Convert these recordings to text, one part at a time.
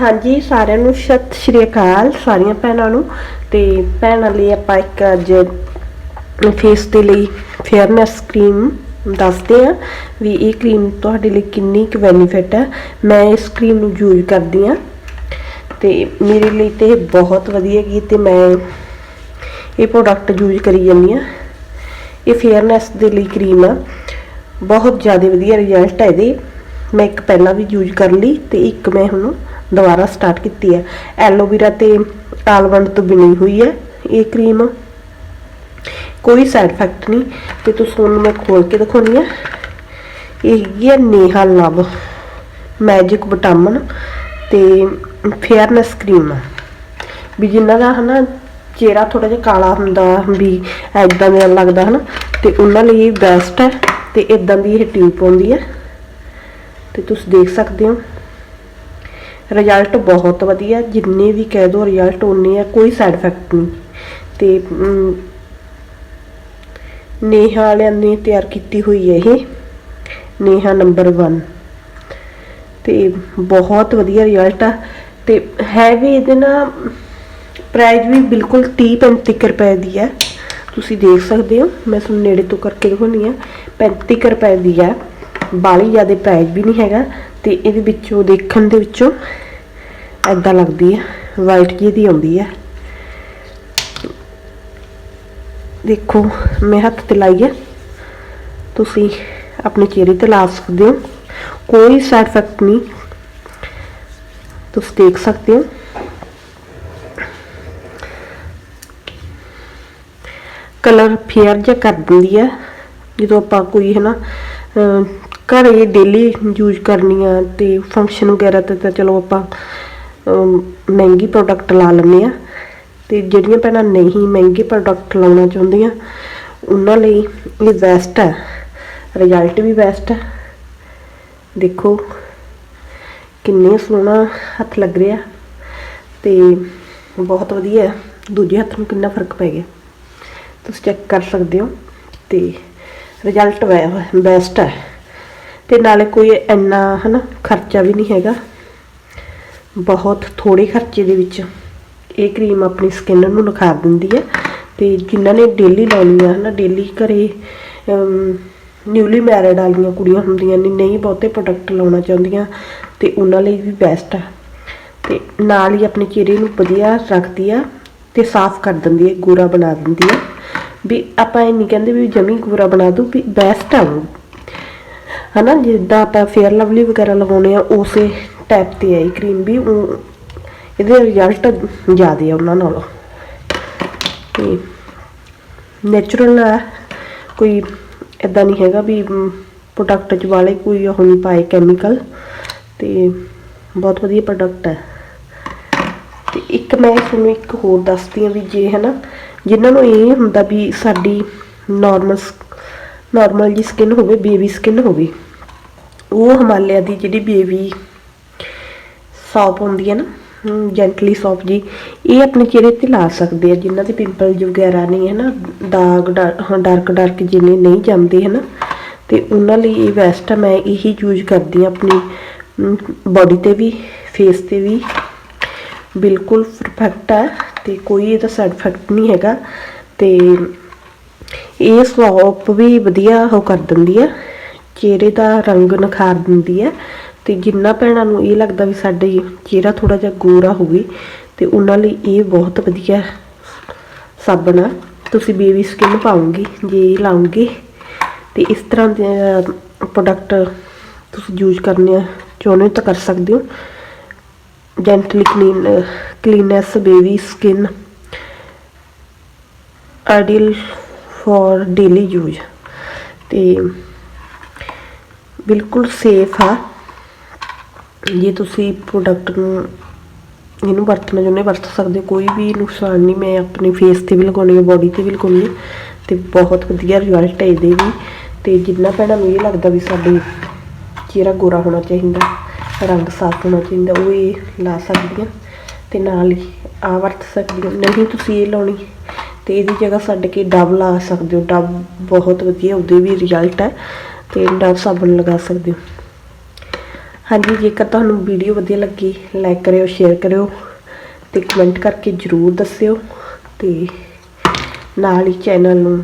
ਹਾਂਜੀ, ਸਾਰਿਆਂ ਨੂੰ ਸਤਿ ਸ਼੍ਰੀ ਅਕਾਲ, ਸਾਰੀਆਂ ਭੈਣਾਂ ਨੂੰ। ਤੇ ਭੈਣਾਂ ਲਈ ਆਪਾਂ ਇੱਕ ਅੱਜ ਫੇਸ ਦੇ ਲਈ ਫੇਅਰਨੈਸ ਕਰੀਮ ਦੱਸਦੇ ਆ ਵੀ ਇਹ ਕਰੀਮ ਤੁਹਾਡੇ ਲਈ ਕਿੰਨੀ ਕੁ ਬੈਨੀਫਿਟ ਹੈ। ਮੈਂ ਇਸ ਕਰੀਮ ਨੂੰ ਯੂਜ਼ ਕਰਦੀ ਆ ਤੇ ਮੇਰੇ ਲਈ ਤੇ ਇਹ ਬਹੁਤ ਵਧੀਆ ਗਈ ਤੇ ਮੈਂ ਇਹ ਪ੍ਰੋਡਕਟ ਯੂਜ਼ ਕਰੀ ਜਾਂਦੀ ਆ ਇਹ ਫੇਅਰਨੈਸ ਦੇ ਲਈ ਕਰੀਮ ਆ। ਬਹੁਤ ਜ਼ਿਆਦਾ ਵਧੀਆ ਰਿਜ਼ਲਟ ਹੈ ਇਹਦੇ। ਮੈਂ ਇੱਕ ਪਹਿਲਾਂ ਵੀ ਯੂਜ਼ ਕਰ ਲਈ ਤੇ ਇੱਕ ਮੈਂ ਹੁਣ ਦੁਬਾਰਾ ਸਟਾਰਟ ਕੀਤੀ ਹੈ। ਐਲੋਵੇਰਾ ਤੇ ਆਲਮੰਡ ਤੋਂ ਬਣੀ ਹੋਈ ਹੈ ਇਹ ਕਰੀਮ ਕੋਈ ਸਾਈਡ ਇਫੈਕਟ ਨਹੀਂ। ਤੇ ਤੁਸੀਂ ਹੁਣ ਮੈਂ ਖੋਲ ਕੇ ਦਿਖਾਉਣੀ ਆ। ਇਹ ਹੈਗੀ ਹੈ ਨੇਹਾ ਲਵ ਮੈਜਿਕ ਵਿਟਾਮਿਨ ਤੇ ਫੇਅਰਨੈਸ ਕਰੀਮ ਵੀ ਜਿਨ੍ਹਾਂ ਦਾ ਹਨਾ ਚਿਹਰਾ ਥੋੜਾ ਜਿਹਾ ਕਾਲਾ ਹੁੰਦਾ, ਵੀ ਐਦਾਂ ਦਾ ਲੱਗਦਾ ਹਨਾ, ਤੇ ਉਹਨਾਂ ਲਈ ਬੈਸਟ ਹੈ ਤੇ ਇਦਾਂ ਦੀ ਇਹ ਟਿਊਬ ਆਉਂਦੀ ਹੈ। ਤੇ ਤੁਸੀਂ ਦੇਖ ਸਕਦੇ ਹੋ। ਰਿਜ਼ਲਟ ਬਹੁਤ ਵਧੀਆ ਜਿੰਨੇ ਵੀ ਕਹਿ ਦੋ ਰਿਜ਼ਲਟ ਉਨੇ ਆ ਕੋਈ ਸਾਈਡ ਇਫੈਕਟ ਨਹੀਂ। ਤੇ ਅਮ, ਨੇਹਾ ਵਾਲਿਆਂ ਨੇ ਤਿਆਰ ਕੀਤੀ ਹੋਈ ਹੈ ਇਹ ਨੇਹਾ ਨੰਬਰ 1 ਤੇ ਬਹੁਤ ਵਧੀਆ ਰਿਜ਼ਲਟ ਆ। ਤੇ ਹੈ ਵੀ ਇਹਦੇ ਨਾਲ ਪ੍ਰਾਈਸ ਵੀ ਬਿਲਕੁਲ 30 35 ਰੁਪਏ ਦੀ ਹੈ ਤੁਸੀਂ ਦੇਖ ਸਕਦੇ ਹੋ ਮੈਂ ਤੁਹਾਨੂੰ ਨੇੜੇ ਤੋਂ ਕਰਕੇ ਦਿਖਾਉਣੀ ਆ। 35 ਰੁਪਏ ਦੀ ਹੈ ਬਾਲੀ ਜ਼ਿਆਦਾ ਪ੍ਰਾਈਸ ਵੀ ਨਹੀਂ ਹੈਗਾ ਤੇ ਇਹਦੇ ਵਿੱਚੋਂ ਦੇਖਣ ਦੇ ਵਿੱਚੋਂ ਐਦਾਂ ਲੱਗਦੀ ਹੈ ਵਾਈਟ ਜੀ ਦੀ ਆਉਂਦੀ ਹੈ ਦੇਖੋ, ਮੈਂ ਹੱਥ ਤੇ ਲਾਈ ਹੈ ਤੁਸੀਂ ਆਪਣੇ ਚਿਹਰੇ ਤੇ ਲਾ ਸਕਦੇ ਹੋ। ਕੋਈ ਸਾਈਡ ਇਫੈਕਟ ਨਹੀਂ। ਤੁਸੀਂ ਦੇਖ ਸਕਦੇ ਹੋ। ਕਲਰ ਫੇਅਰ ਜਿਹਾ ਕਰ ਦਿੰਦੀ ਹੈ ਜਦੋਂ ਆਪਾਂ ਕੋਈ ਹੈ ਨਾ ਘਰੇ ਡੇਲੀ ਯੂਜ਼ ਕਰਨੀ ਆ ਤੇ ਫੰਕਸ਼ਨ ਵਗੈਰਾ ਤੇ ਤਾਂ ਚਲੋ ਆਪਾਂ ਮਹਿੰਗੀ ਪ੍ਰੋਡਕਟ ਲਾ ਲੈਂਦੇ ਆ ਤੇ ਜਿਹੜੀਆਂ ਭੈਣਾਂ ਨਹੀਂ ਮਹਿੰਗੇ ਪ੍ਰੋਡਕਟ ਲਾਉਣਾ ਚਾਹੁੰਦੀਆਂ, ਉਹਨਾਂ ਲਈ ਇਹ ਬੈਸਟ ਹੈ। ਰਿਜ਼ਲਟ ਵੀ ਬੈਸਟ ਹੈ। ਦੇਖੋ, ਕਿੰਨੇ ਸੋਹਣਾ ਹੱਥ ਲੱਗ ਰਿਹਾ। ਤੇ ਬਹੁਤ ਵਧੀਆ ਦੂਜੇ ਹੱਥ ਨੂੰ ਕਿੰਨਾ ਫ਼ਰਕ ਪੈ ਗਿਆ। ਤੁਸੀਂ ਚੈੱਕ ਕਰ ਸਕਦੇ ਹੋ। ਤੇ ਰਿਜ਼ਲਟ ਬੈਸਟ ਹੈ। ਤੇ ਨਾਲੇ ਕੋਈ ਇੰਨਾ, ਹਨਾ, ਖਰਚਾ ਵੀ ਨਹੀਂ ਹੈਗਾ। ਬਹੁਤ ਥੋੜੇ ਖਰਚੇ ਦੇ ਵਿੱਚ ਇਹ ਕਰੀਮ ਆਪਣੀ ਸਕਿਨ ਨੂੰ ਨਿਖਾਰ ਦਿੰਦੀ ਹੈ। ਤੇ ਜਿਨ੍ਹਾਂ ਨੇ ਡੇਲੀ ਲਾਉਣੀ ਆ ਹਨਾ ਡੇਲੀ ਘਰੇ ਨਿਊਲੀ ਮੈਰਿਡ ਵਾਲੀਆਂ ਕੁੜੀਆਂ ਹੁੰਦੀਆਂ ਨੇ, ਨਹੀਂ ਬਹੁਤੇ ਪ੍ਰੋਡਕਟ ਲਾਉਣਾ ਚਾਹੁੰਦੀਆਂ, ਤੇ ਉਹਨਾਂ ਲਈ ਵੀ ਬੈਸਟ ਆ। ਤੇ ਨਾਲ ਹੀ ਆਪਣੇ ਚਿਹਰੇ ਨੂੰ ਵਧੀਆ ਰੱਖਦੀ ਆ ਤੇ ਸਾਫ਼ ਕਰ ਦਿੰਦੀ ਹੈ, ਗੋਰਾ ਬਣਾ ਦਿੰਦੀ ਹੈ ਵੀ ਆਪਾਂ ਇਹ ਨਹੀਂ ਕਹਿੰਦੇ ਵੀ ਜਮੀ ਗੋਰਾ ਬਣਾ ਦੂ ਵੀ ਬੈਸਟ ਆ ਉਹ। ਹਨਾ, ਜਿੱਦਾਂ ਆਪਾਂ ਫੇਅਰ ਲਵਲੀ ਵਗੈਰਾ ਲਗਾਉਣੇ ਆ ਉਸੇ ਟਾਈਪ ਤੇ ਹੈ ਇਹ ਕਰੀਮ ਵੀ ਇਹਦੇ ਰਿਜ਼ਲਟ ਜ਼ਿਆਦੇ ਆ ਉਹਨਾਂ ਨਾਲੋਂ। ਤੇ ਨੇਚਰਲ ਹੈ, ਕੋਈ ਇਦਾਂ ਨਹੀਂ ਹੈਗਾ ਵੀ ਪ੍ਰੋਡਕਟ ਚ ਵਾਲੇ ਕੋਈ ਉਹ ਨਹੀਂ ਪਾਏ ਕੈਮੀਕਲ ਤੇ ਬਹੁਤ ਵਧੀਆ ਪ੍ਰੋਡਕਟ ਹੈ। ਤੇ ਇੱਕ ਮੈਂ ਤੁਹਾਨੂੰ ਇੱਕ ਹੋਰ ਦੱਸਦੀ ਹਾਂ ਵੀ ਜੇ ਹਨਾ, ਜਿਨ੍ਹਾਂ ਨੂੰ ਇਹ ਹੁੰਦਾ ਵੀ ਸਾਡੀ ਨਾਰਮਲ ਨਾਰਮਲ ਜੀ ਸਕਿਨ ਹੋਵੇ ਬੇਬੀ ਸਕਿਨ ਹੋਵੇ, ਉਹ ਹਿਮਾਲਿਆ ਦੀ ਜਿਹੜੀ ਬੇਬੀ ਸੌਪ ਹੁੰਦੀ ਹੈ ਨਾ ਜੈਂਟਲੀ ਸੌਪ ਜੀ, ਇਹ ਆਪਣੇ ਚਿਹਰੇ ਤੇ ਲਾ ਸਕਦੇ ਆ, ਜਿਨ੍ਹਾਂ ਦੇ ਪਿੰਪਲ ਵਗੈਰਾ ਨਹੀਂ ਹੈ ਨਾ ਦਾਗ ਡਾਰਕ ਡਾਰਕ ਜਿਹਨੇ ਨਹੀਂ ਜੰਮਦੇ, ਹੈ ਨਾ, ਤੇ ਉਹਨਾਂ ਲਈ ਇਹ ਬੈਸਟ ਆ, ਮੈਂ ਇਹੀ ਯੂਜ਼ ਕਰਦੀ ਆ ਆਪਣੀ ਬਾਡੀ ਤੇ ਵੀ ਫੇਸ ਤੇ ਵੀ, ਬਿਲਕੁਲ ਪਰਫੈਕਟ ਹੈ ਤੇ ਕੋਈ ਇਹਦਾ ਸਾਈਡ ਇਫੈਕਟ ਨਹੀਂ ਹੈਗਾ, ਤੇ ਇਹ ਸੌਪ ਵੀ ਵਧੀਆ ਉਹ ਕਰ ਦਿੰਦੀ ਆ, ਚਿਹਰੇ ਦਾ ਰੰਗ ਨਿਖਾਰ ਦਿੰਦੀ ਹੈ ਤੇ ਜਿੰਨਾ ਭੈਣਾਂ ਨੂੰ ਇਹ ਲੱਗਦਾ ਵੀ ਸਾਡੇ ਚਿਹਰਾ ਥੋੜਾ ਜਿਹਾ ਗੋਰਾ ਹੋਵੇ ਤੇ ਉਹਨਾਂ ਲਈ ਇਹ ਬਹੁਤ ਵਧੀਆ ਸਾਬਣ ਆ। ਤੁਸੀਂ ਬੇਬੀ ਸਕਿਨ ਪਾਉਂਗੇ ਜੇ ਇਹ ਲਾਉਂਗੇ ਤੇ ਇਸ ਤਰ੍ਹਾਂ ਦੇ ਪ੍ਰੋਡਕਟ ਤੁਸੀਂ ਯੂਜ਼ ਕਰਨੇ ਆ, ਚਾਹੁੰਦੇ ਹੋ ਤਾਂ ਕਰ ਸਕਦੇ ਹੋ। Gently clean cleanness baby skin ideal for daily use ਤੇ ਬਿਲਕੁਲ ਸੇਫ ਆ। ਜੇ ਤੁਸੀਂ ਪ੍ਰੋਡਕਟ ਨੂੰ ਇਹਨੂੰ ਵਰਤਣਾ ਚਾਹੁੰਦੇ ਵਰਤ ਸਕਦੇ ਹੋ, ਕੋਈ ਵੀ ਨੁਕਸਾਨ ਨਹੀਂ ਮੈਂ ਆਪਣੇ ਫੇਸ ਤੇ ਵੀ ਲਗਾਉਣੀ ਹੈ ਬੋਡੀ ਤੇ ਵੀ ਲਗਾਉਣੀ ਹੈ ਤੇ ਬਹੁਤ ਵਧੀਆ ਰਿਜ਼ਲਟ ਹੈ ਇਹਦੇ ਵੀ। ਤੇ ਜਿੰਨਾ ਭੈਣਾਂ ਨੂੰ ਇਹ ਲੱਗਦਾ ਵੀ ਸਾਡੇ ਚਿਹਰਾ ਗੋਰਾ ਹੋਣਾ ਚਾਹੀਦਾ ਰੰਗ ਸਾਫ਼ ਹੋਣਾ ਚਾਹੀਦਾ ਉਹ ਇਹ ਲਾ ਸਕਦੀਆਂ। ਤੇ ਨਾਲ ਹੀ ਆ ਵਰਤ ਸਕਦੀਆਂ। ਨਹੀਂ ਤੁਸੀਂ ਇਹ ਲਾਉਣੀ ਤੇ ਇਹਦੀ ਜਗ੍ਹਾ ਛੱਡ ਕੇ ਡਬ ਲਾ ਸਕਦੇ ਹੋ, ਡਬ ਬਹੁਤ ਵਧੀਆ, ਉਹਦੇ ਵੀ ਰਿਜ਼ਲਟ ਹੈ ਤੇ ਡਬ ਸਾਬਣ ਲਗਾ ਸਕਦੇ ਹੋ। ਹਾਂਜੀ, ਜੇਕਰ ਤੁਹਾਨੂੰ ਵੀਡੀਓ ਵਧੀਆ ਲੱਗੀ ਲਾਈਕ ਕਰਿਓ ਸ਼ੇਅਰ ਕਰਿਓ ਤੇ ਕਮੈਂਟ ਕਰਕੇ ਜਰੂਰ ਦੱਸਿਓ ਤੇ ਨਾਲ ਹੀ ਚੈਨਲ ਨੂੰ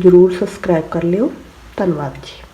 ਜਰੂਰ ਸਬਸਕ੍ਰਾਈਬ ਕਰ ਲਿਓ। ਧੰਨਵਾਦ ਜੀ।